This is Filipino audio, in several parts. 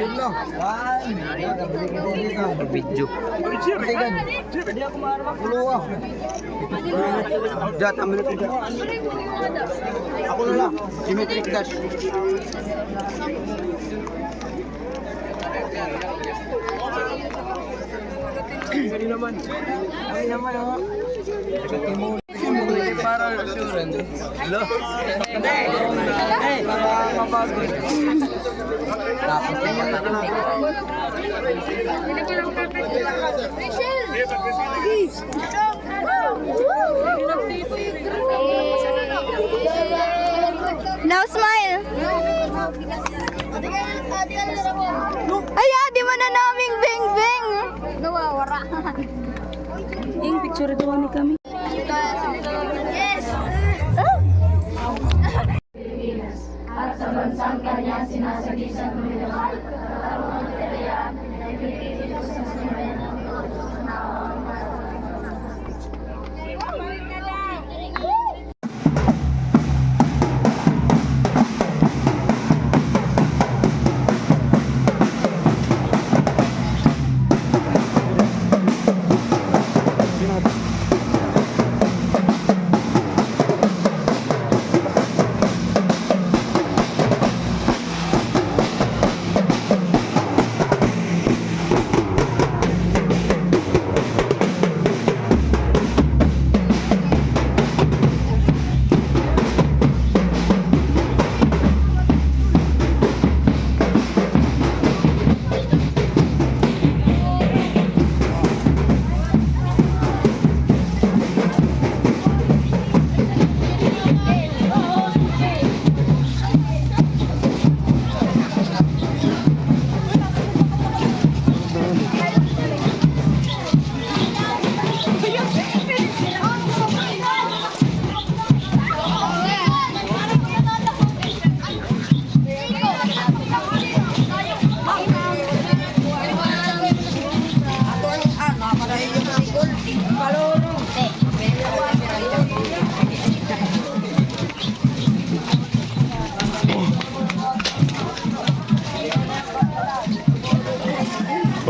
Picture lang. One. Video. Second. Hindi ako maarap. Puluwa. Jat, amin na Ako na lang. Symmetric dash. Ano naman? Ano naman ako? Para assurance. Hello? Hindi. Hey, para mapagod. Tapos Now smile. Ay, di mo na naming beng beng. Nawawara. Yung picture ito ni kami. Yes. Yeah.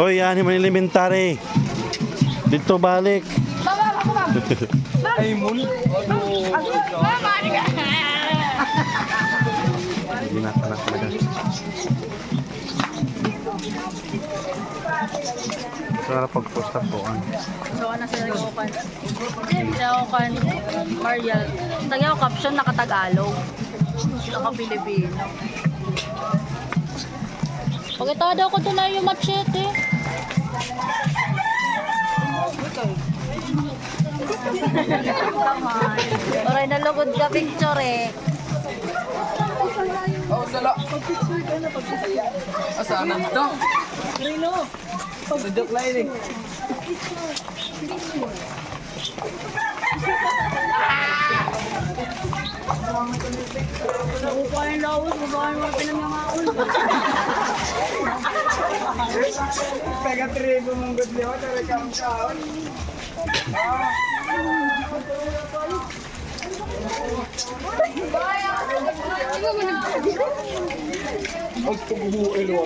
Oy, yan yung elementary. Dito balik. Ay, mun. Hindi na na talaga. Sana pag-post up ko. ano. So, ano sa Yaokan? Sa Yaokan, Mariel. Tagay ko caption, nakatagalog. Naka-Pilipino. Pagkita daw ko doon na yung machete. Oray, nalugod ka picture eh. Oh, sala. Asa na to? Rino. Sadok lain Nakukuha yung lawos, magawa yung mga pinangangaon. Taga tribo mong gudli ako, tara ka ang kaon. Ang tubuhin mo.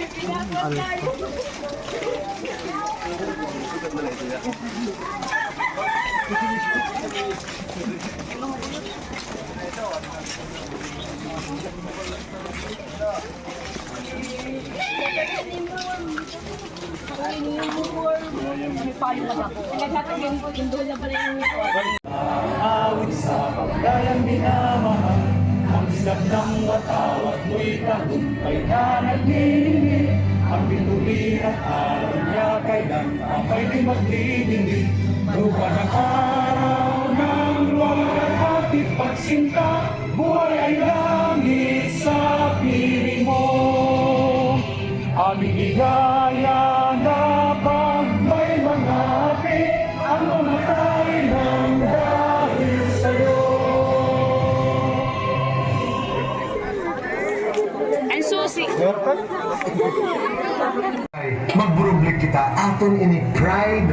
awit sa pagdayang minamahal Ang islam ng watawat mo'y tagumpay na nagniningil Ang bituin at araw niya kailan Apay di magdidingil Lupa ng araw ng luwag at ipagsinta Buhay ay langit sa piling mo. Aming ligaya susi. magburublik kita aton ini pride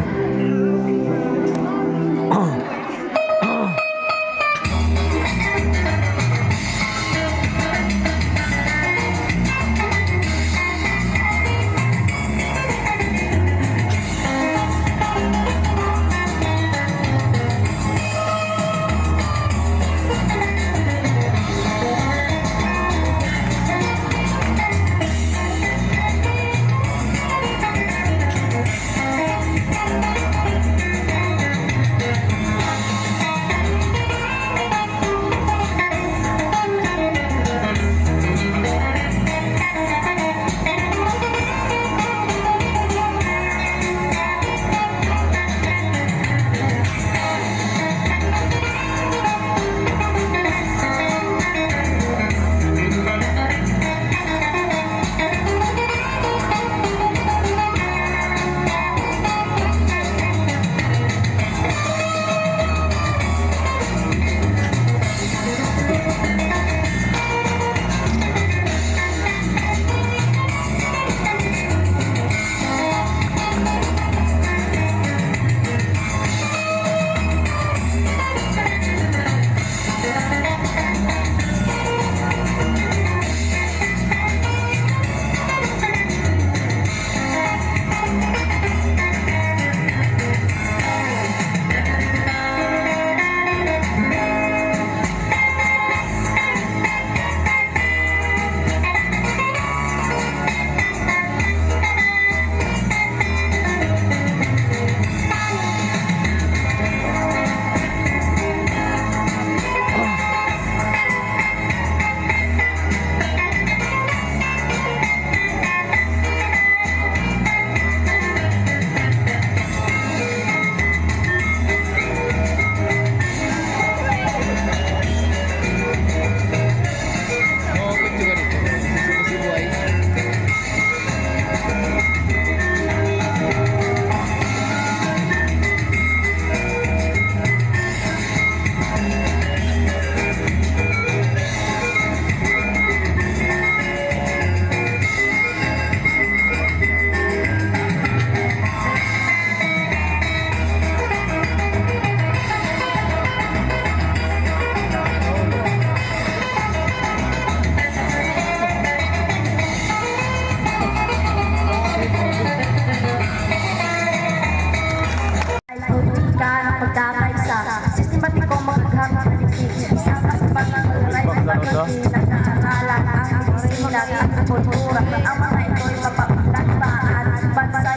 kultura Ang mga ito'y mapaklan Bahaan at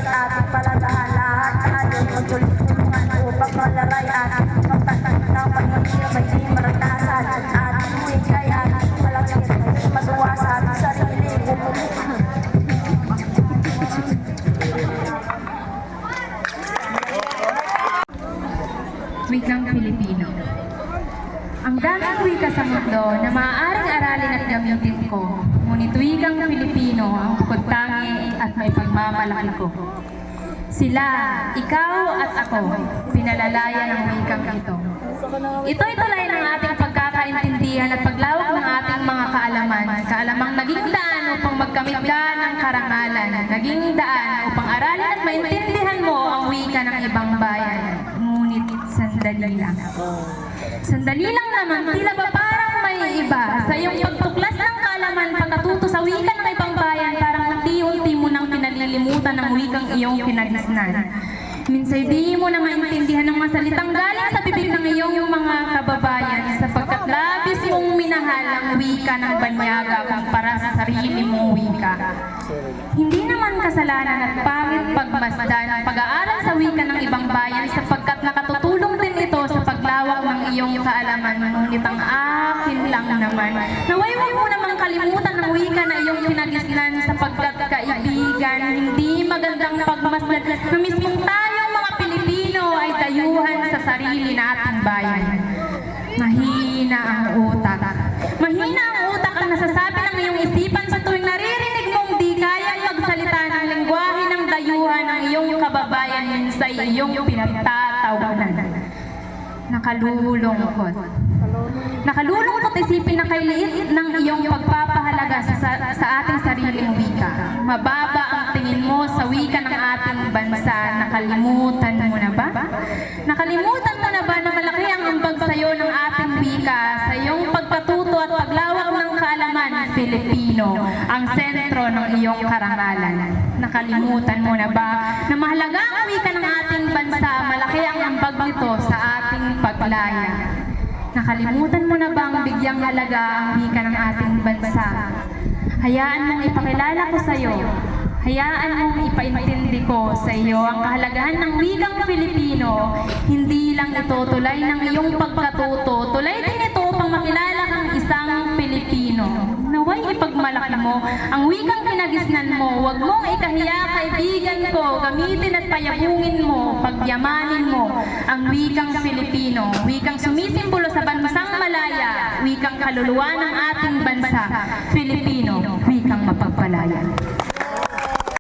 at palatahan Lahat ayon magtulungan upang malaray at Magtatag na pagmamino maratasan At huwigay at malakit Matuwasan sarili bumukuhan Wait Pilipino. Ang daming wika sa mundo na maaaring aralin at gamitin ko Ngunit wikang Pilipino ang bukod tangi at may pagmamalaki ko. Sila, ikaw at ako, pinalalaya ng wikang ito. Ito'y tulay ng ating pagkakaintindihan at paglawak iyong kinagisnan. Minsan di mo na maintindihan ng mga salitang galing sa bibig ng iyong mga kababayan sapagkat labis mong minahal ang wika ng banyaga kumpara sa sarili mong wika. Hindi naman kasalanan at pangit pagmasdan ang pag-aaral sa wika ng ibang bayan sapagkat nakatutulong din ito sa paglawak ng iyong kaalaman. Ngunit ang akin lang naman, naway mo namang kalimutan ng wika na iyong pinagisnan sapagkat kaibigan, hindi magandang pagmasdan na mismong tayong mga Pilipino ay dayuhan sa sarili nating bayan. Mahina ang utak. Mahina ang utak ang nasasabi ng iyong isipan sa tuwing naririnig mong di kayang magsalita ng lengguwahe ng dayuhan ng iyong kababayan sa iyong pinagtatawanan. Nakalulungkot. Nakalulungkot isipin na kay liit ng iyong pagpapahalaga sa, sa ating sariling wika. Mababa ang tingin mo sa wika ng ating bansa. Nakalimutan mo na ba? Nakalimutan mo na ba na malaki ang ambag sa iyo ng ating wika sa iyong pagpatuto at paglawak ng kaalaman Filipino, ang sentro ng iyong karangalan. Nakalimutan mo na ba na mahalaga ang wika ng ating bansa, malaki ang ambag nito sa ating paglaya. Nakalimutan mo na bang bigyang halaga ang wika ng ating bansa? Hayaan mong ipakilala ko sa iyo. Hayaan mong ipaintindi ko sa iyo ang kahalagahan ng wikang Filipino. Hindi lang ito tulay ng iyong pagkatuto, tulay din ito upang makilala kang isang Pilipino. Naway ipagmalaki mo ang wikang kinagisnan mo. Huwag mong ikahiya kaibigan ko. Gamitin at payabungin mo, pagyamanin mo ang wikang Filipino. Wikang sumisimbolo sa bansang malaya. Wikang kaluluwa ng ating bansa. Filipino, wikang mapagpalaya.